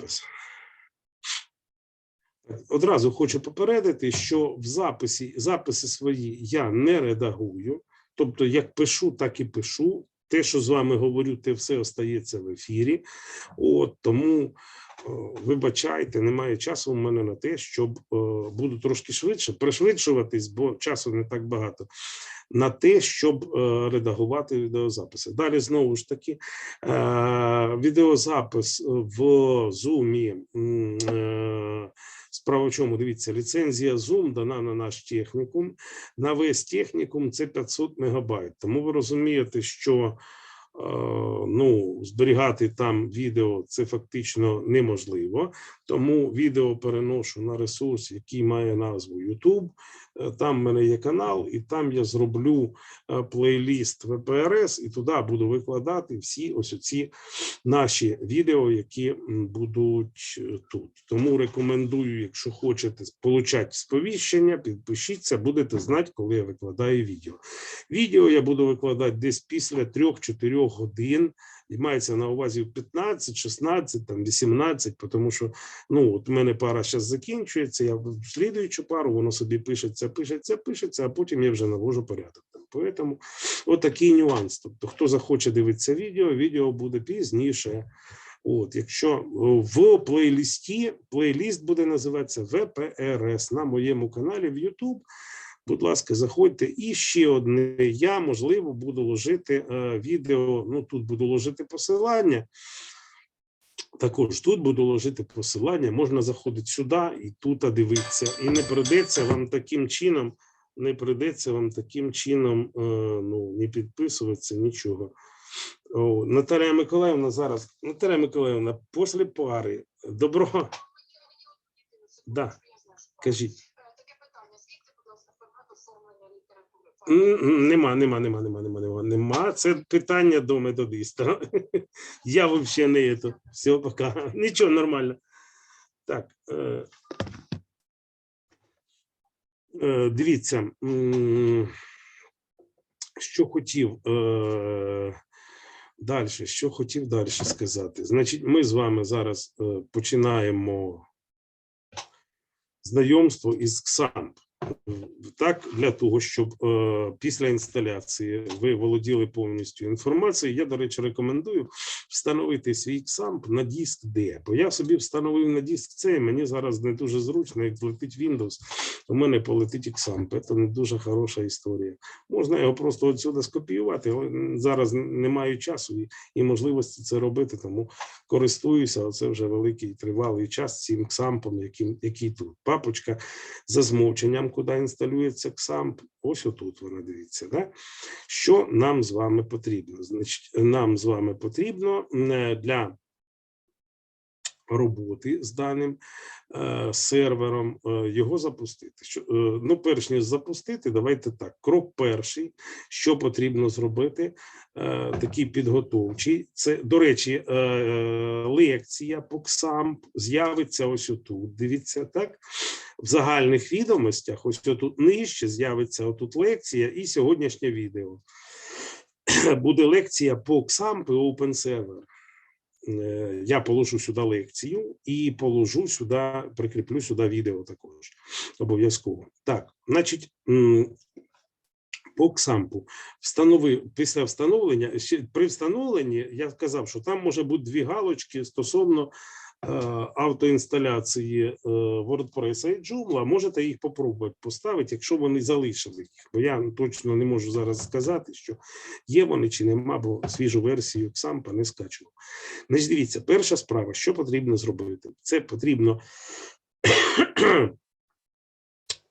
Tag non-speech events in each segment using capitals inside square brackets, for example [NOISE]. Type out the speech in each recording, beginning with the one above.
запис. Одразу хочу попередити, що в записі записи свої я не редагую. Тобто, як пишу, так і пишу. Те, що з вами говорю, те все остається в ефірі. От тому вибачайте, немає часу у мене на те, щоб буду трошки швидше пришвидшуватись, бо часу не так багато. На те, щоб е, редагувати відеозаписи. Далі знову ж таки, е, відеозапис в Zoom. Е, Справа в чому, дивіться, ліцензія Zoom дана на наш технікум. На весь технікум це 500 мегабайт. Тому ви розумієте, що е, ну, зберігати там відео це фактично неможливо. Тому відео переношу на ресурс, який має назву YouTube. Е, Там в мене є канал, і там я зроблю е, плейліст ВПРС, і туди буду викладати всі ось ці наші відео, які будуть е, тут. Тому рекомендую, якщо хочете получати сповіщення, підпишіться, будете знати, коли я викладаю відео. Відео я буду викладати десь після 3-4 годин. І мається на увазі 15, 16, там 18, тому що ну от у мене пара зараз закінчується. Я в слідуючу пару воно собі пишеться, пишеться, пишеться, а потім я вже навожу порядок. Там. Поэтому отакий нюанс. Тобто, хто захоче дивитися відео, відео буде пізніше. От, якщо в плейлісті плейліст буде називатися ВПРС на моєму каналі в YouTube. Будь ласка, заходьте. І ще одне. Я можливо буду ложити е, відео. Ну тут буду ложити посилання. Також тут буду ложити посилання. Можна заходити сюди і тут дивитися. І не прийдеться вам таким чином, не прийдеться вам таким чином е, ну, не підписуватися, нічого. О, Наталія Миколаївна зараз. Наталія Миколаївна, після пари. Доброго. Да, кажіть. Таке питання. Скільки, будь ласка, формат оформлення літератури? М, м, Нема, нема, нема, нема, нема, нема, нема. Це питання до методиста. [LAUGHS] Я взагалі не це. Все, пока. [LAUGHS] Нічого, нормально. Так. Е, е, дивіться, що хотів е, далі, що хотів далі сказати. Значить, ми з вами зараз е, починаємо знайомство із КСАМП. Так, для того, щоб е, після інсталяції ви володіли повністю інформацією, я, до речі, рекомендую встановити свій XAMPP на диск D, бо я собі встановив на диск C, мені зараз не дуже зручно, як злетить Windows, у мене полетить XAMPP. Це не дуже хороша історія. Можна його просто отсюди скопіювати, але зараз не маю часу і, і можливості це робити, тому користуюся, а це вже великий тривалий час цим XAMPP, яким, який тут. Папочка за змовченням, куди інсталюється XAMPP, ось отут вона дивіться. Да? Що нам з вами потрібно? Значить, нам з вами потрібно е, для роботи з даним е, сервером е, його запустити. Ну, перш ніж запустити, давайте так. Крок перший, що потрібно зробити, такий підготовчий. Це, до речі, лекція по XAMPP з'явиться ось отут. Дивіться, так? В загальних відомостях, ось тут нижче з'явиться отут лекція і сьогоднішнє відео. [CLEARS THROAT] Буде лекція по XAMPP і Open Server. Е, Я положу сюди лекцію і положу сюди, прикріплю сюди відео також. Обов'язково. Так, значить, по XAMPP встановив після встановлення, при встановленні я сказав, що там може бути дві галочки стосовно автоінсталяції е, WordPress і Joomla. Можете їх попробувати поставити, якщо вони залишили їх. Бо я точно не можу зараз сказати, що є вони чи нема, бо свіжу версію XAMPP не скачував. Значить, дивіться, перша справа, що потрібно зробити? Це потрібно [CLEARS THROAT]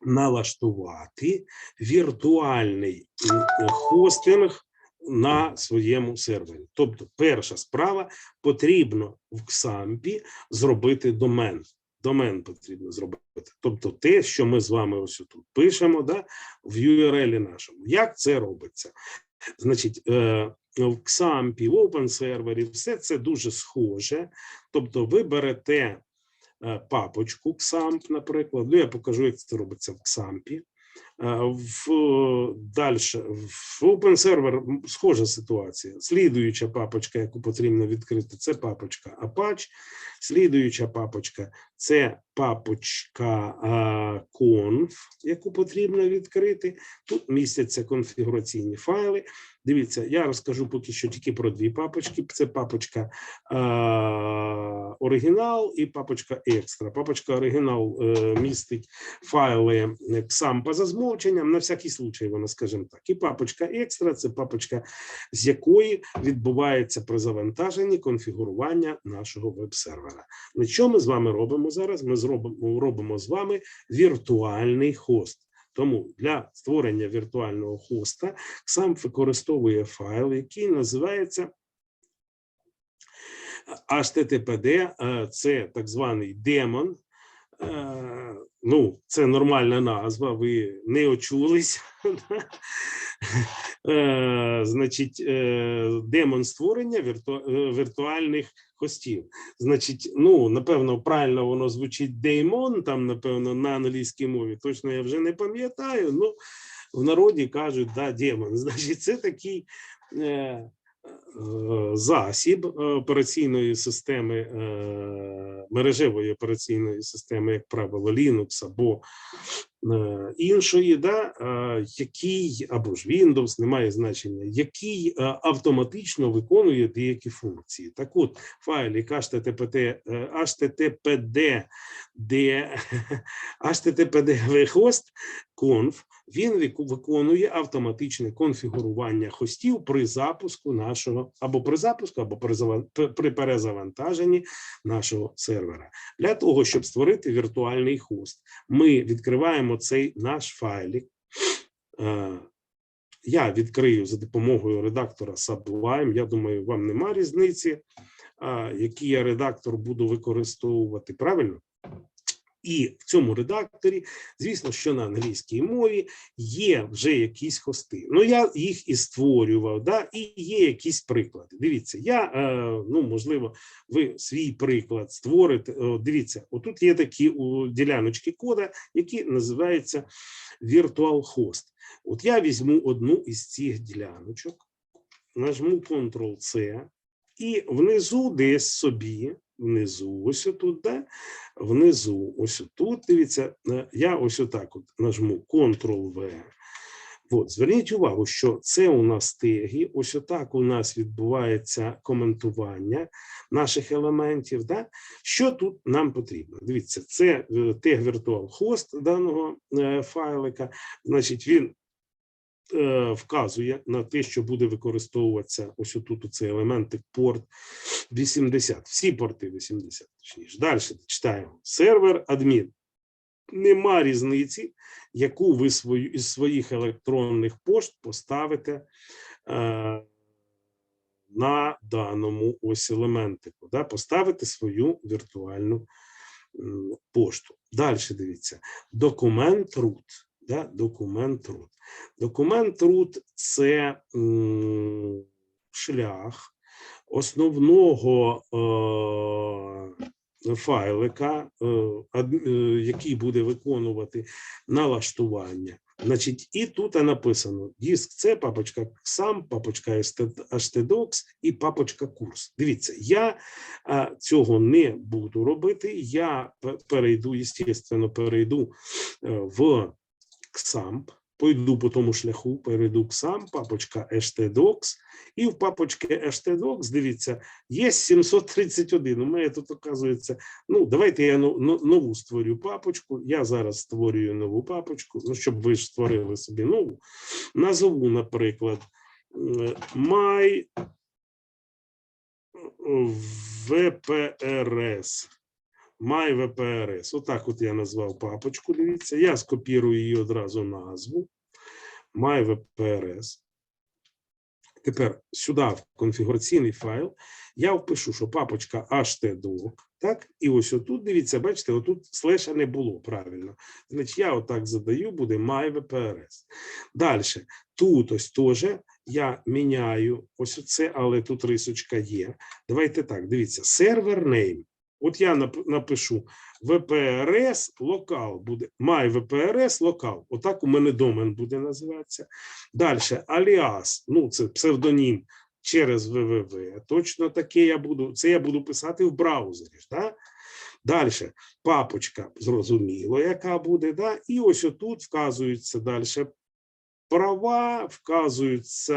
налаштувати віртуальний хостинг на своєму сервері. Тобто, перша справа потрібно в XAMPP зробити домен. Домен потрібно зробити. Тобто, те, що ми з вами ось тут пишемо, да, в URL нашому. Як це робиться? Значить, е, в XAMPP, в OpenServer, все це дуже схоже. Тобто, ви берете е, папочку XAMPP, наприклад. Ну, я покажу, як це робиться в XAMPP. В далі в Open Server схожа ситуація. Слідуюча папочка, яку потрібно відкрити, це папочка Apache. Слідуюча папочка це папочка conf, яку потрібно відкрити. Тут містяться конфігураційні файли. Дивіться, я розкажу поки що тільки про дві папочки. Це папочка оригінал і папочка екстра. Папочка оригінал е, містить файли XAMPP за змовченням, на всякий случай, вона, скажімо так. І папочка екстра це папочка, з якої відбувається при завантаженні конфігурування нашого веб-сервера. Ну, що ми з вами робимо зараз? Ми зробимо робимо з вами віртуальний хост. Тому для створення віртуального хоста сам використовує файл, який називається HTTPD, е, це так званий демон. Ну, це нормальна назва, ви не очулись. Е, Значить, е, демон створення е, віртуальних хостів. Значить, ну напевно, правильно воно звучить деймон, там, напевно, на англійській мові. Точно я вже не пам'ятаю. Ну, в народі кажуть, да, демон. [LAUGHS] Значить, це такий засіб е, операційної системи, е, мережевої операційної системи, як правило, Linux або іншої, да, е, який або ж Windows, немає значення, який е, автоматично виконує деякі функції. Так от, файлик HTTPD, е, HTTPD, де HTTPD хост conf, він виконує автоматичне конфігурування хостів при запуску нашого або при запуску, або при перезавантаженні нашого сервера. Для того, щоб створити віртуальний хост, ми відкриваємо цей наш файлик. Е, Я відкрию за допомогою редактора Sublime. Я думаю, вам нема різниці, який я редактор буду використовувати. Правильно? І в цьому редакторі, звісно, що на англійській мові є вже якісь хости. Ну, я їх і створював, да, і є якісь приклади. Дивіться, я, е, ну, можливо, ви свій приклад створите. Дивіться, отут є такі діляночки кода, які називаються Virtual Host. От я візьму одну із цих діляночок, нажму Ctrl-C, і внизу десь собі, внизу, ось отут, да, внизу, ось тут, дивіться, е, я ось отак от нажму Ctrl-V. От, зверніть увагу, що це у нас теги, ось отак у нас відбувається коментування наших елементів. Да? Що тут нам потрібно? Дивіться, це тег virtual даного е, файлика, значить, він вказує на те, що буде використовуватися ось тут цей елементик порт 80, всі порти 80, точніше. Далі читаємо. Сервер адмін. Нема різниці, яку ви свою із своїх електронних пошт поставите е, на даному ось елементику. Да? Поставити свою віртуальну пошту. Далі дивіться. Документ root. Да? Документ root. Документ root – це шлях основного е, файлика, е, е, який буде виконувати налаштування. Значить, і тут написано: диск це папочка сам, папочка htdocs і папочка курс. Дивіться, я цього не буду робити. Я перейду, естественно, перейду в XAMPP, пойду по тому шляху, перейду XAMPP, папочка htdocs, і в папочці htdocs, дивіться, є 731. У мене тут оказується, ну, давайте я но- но- нову створю папочку. Я зараз створюю нову папочку, ну, щоб ви ж створили собі нову. Назову, наприклад, м, my VPRS. Отак от я назвав папочку. Дивіться, я скопірую її одразу назву. MyVPRS. Тепер сюди в конфігураційний файл я впишу, що папочка htdoc, так? І ось отут, дивіться, бачите, отут слеша не було правильно. Значить, я отак задаю, буде myVPRS. Далі, тут ось теж я міняю ось оце, але тут рисочка є. Давайте так, дивіться, сервер name. От я напишу VPRS локал буде my VPRS локал. Отак у мене домен буде називатися. Далі аліас, ну це псевдонім через www. Точно таке я буду. Це я буду писати в браузері. Да? Далі папочка, зрозуміло, яка буде. Да? І ось отут вказуються далі права, вказуються.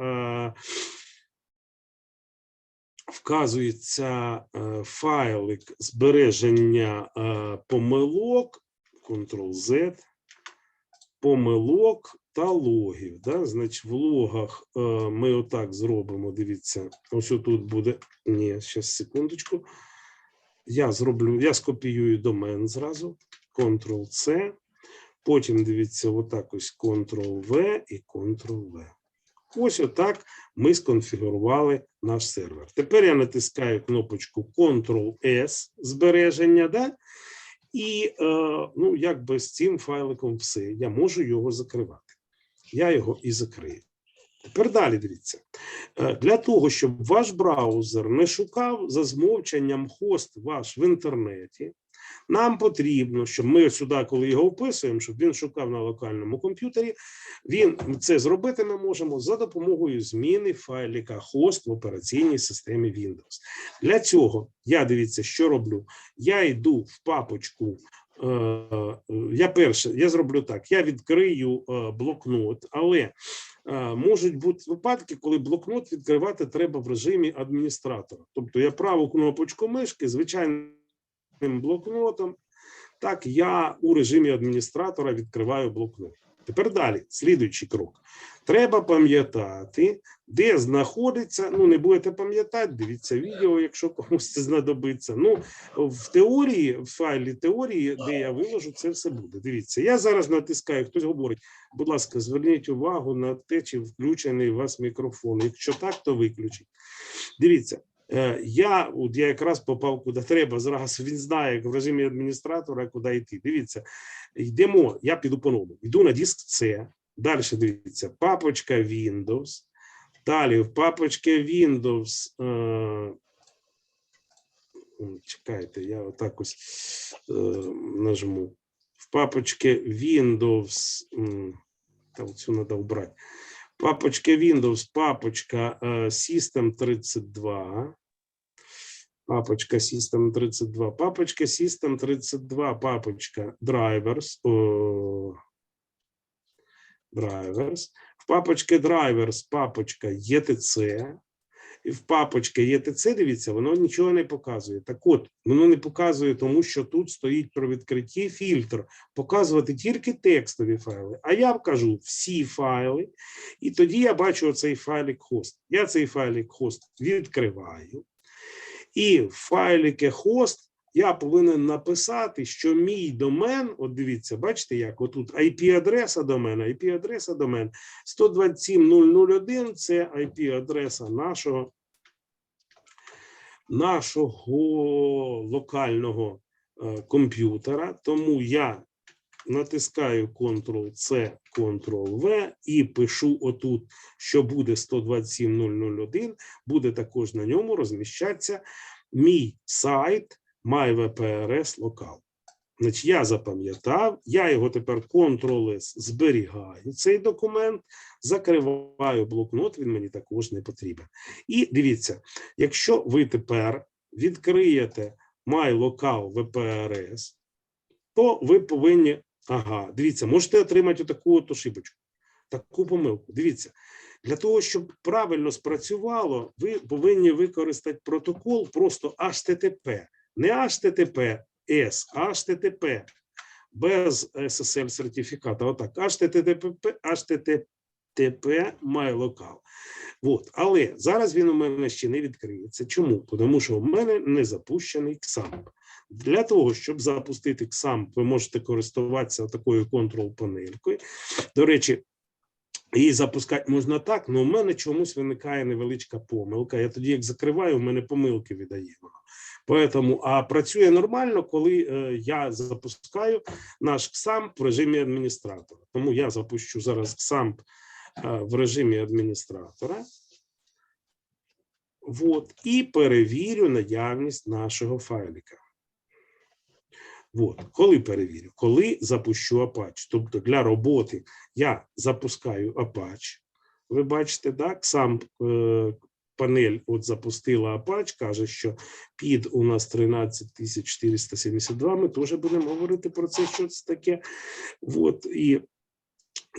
Е, вказується е, файлик збереження е, помилок, Ctrl-Z, помилок та логів. Да? Значить, в логах е, ми отак зробимо. Дивіться, ось тут буде. Ні, зараз секундочку. Я зроблю, я скопіюю домен зразу. Ctrl-C. Потім дивіться, отак ось Ctrl-V і Ctrl-V. Ось отак ми сконфігурували наш сервер. Тепер я натискаю кнопочку Ctrl-S збереження, да? і е, ну, якби з цим файликом все. Я можу його закривати. Я його і закрию. Тепер далі дивіться. Е, Для того, щоб ваш браузер не шукав за змовчанням хост ваш в інтернеті, нам потрібно, щоб ми сюди, коли його вписуємо, щоб він шукав на локальному комп'ютері, він це зробити ми можемо за допомогою зміни файлика хост в операційній системі Windows. Для цього я дивіться, що роблю. Я йду в папочку. е, Я перше, я зроблю так: я відкрию е, блокнот, але е, можуть бути випадки, коли блокнот відкривати треба в режимі адміністратора. Тобто я праву кнопочку мишки, звичайним блокнотом. Так, я у режимі адміністратора відкриваю блокнот. Тепер далі, слідуючий крок. Треба пам'ятати, де знаходиться. Ну, не будете пам'ятати, дивіться відео, якщо комусь це знадобиться. Ну, в теорії, в файлі теорії, де я виложу, це все буде. Дивіться, я зараз натискаю, хтось говорить, будь ласка, зверніть увагу на те, чи включений у вас мікрофон. Якщо так, то виключіть. Дивіться. Е, Я от я якраз попав куди треба. Зразу він знає як в режимі адміністратора, куди йти. Дивіться, йдемо. Я піду по новому. Йду на диск C. Далі дивіться, папочка Windows. Далі в папочці Windows. Е, чекайте, я отак ось е, нажму. В папочці Windows. Та оцю треба вбрати. Папочка Windows, папочка е, System 32. Папочка System 32. Папочка System 32. Папочка Drivers. О, drivers. В папочці Drivers папочка ETC. І в папочці ETC, дивіться, воно нічого не показує. Так от, воно не показує, тому що тут стоїть про відкритті фільтр. Показувати тільки текстові файли. А я кажу всі файли, і тоді я бачу оцей файлик хост. Я цей файлик хост відкриваю. І в файліки хост я повинен написати, що мій домен, от дивіться, бачите, як отут IP-адреса домена, IP-адреса домен 127.001 – це IP-адреса нашого, нашого локального е, комп'ютера. Тому я натискаю Ctrl-C, Ctrl-V і пишу отут, що буде 127.001, буде також на ньому розміщатися мій сайт MyVPRS Local. Значить, я запам'ятав, я його тепер Ctrl-S зберігаю цей документ, закриваю блокнот, він мені також не потрібен. І дивіться, якщо ви тепер відкриєте MyLocal VPRS, то ви повинні. Ага, дивіться, можете отримати таку от ошибочку, таку помилку. Дивіться, для того, щоб правильно спрацювало, ви повинні використати протокол просто HTTP. Не HTTPS, а HTTP без SSL сертифіката. Отак, HTTP, HTTP MyLocal. От. Але зараз він у мене ще не відкриється. Чому? Тому що у мене не запущений XAMPP. Для того, щоб запустити XAMPP, ви можете користуватися такою контрол-панелькою. До речі, її запускати можна так, але у мене чомусь виникає невеличка помилка. Я тоді, як закриваю, у мене помилки видає воно. Поэтому, а працює нормально, коли е, я запускаю наш XAMPP в режимі адміністратора. Тому я запущу зараз XAMPP в режимі адміністратора. Вот, і перевірю наявність нашого файлика. От, коли перевірю, коли запущу Apache. Тобто для роботи я запускаю Apache. Ви бачите, так, сам е, панель от запустила Apache, каже, що під у нас 13472. Ми теж будемо говорити про це, що це таке. От, і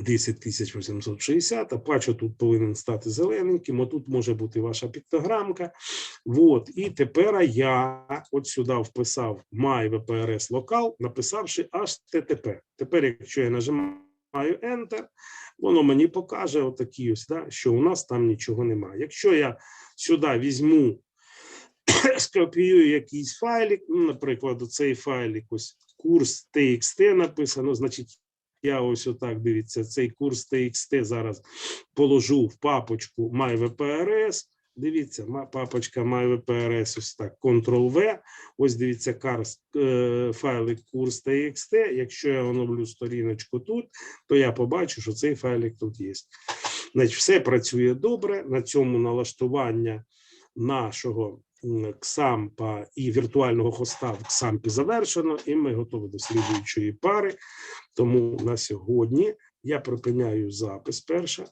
10860, Apache тут повинен стати зелененьким, отут може бути ваша піктограмка. От, і тепер я от сюди вписав My VPRS Local, написавши HTTP. Тепер, якщо я нажимаю Enter, воно мені покаже отакі ось, да, що у нас там нічого немає. Якщо я сюди візьму, [CLEARS THROAT] скопіюю якийсь файлик, ну, наприклад, цей файлик, ось курс TXT написано, значить, я ось отак дивіться, цей курс TXT зараз положу в папочку MyVPRS. Дивіться, папочка MyVPRS, ось так, Ctrl-V. Ось дивіться, е, файлик курс TXT. Якщо я оновлю сторіночку тут, то я побачу, що цей файлик тут є. Значить, все працює добре. На цьому налаштування нашого ксампа і віртуального хоста в ксампі завершено, і ми готові до слідуючої пари. Тому на сьогодні я припиняю запис перша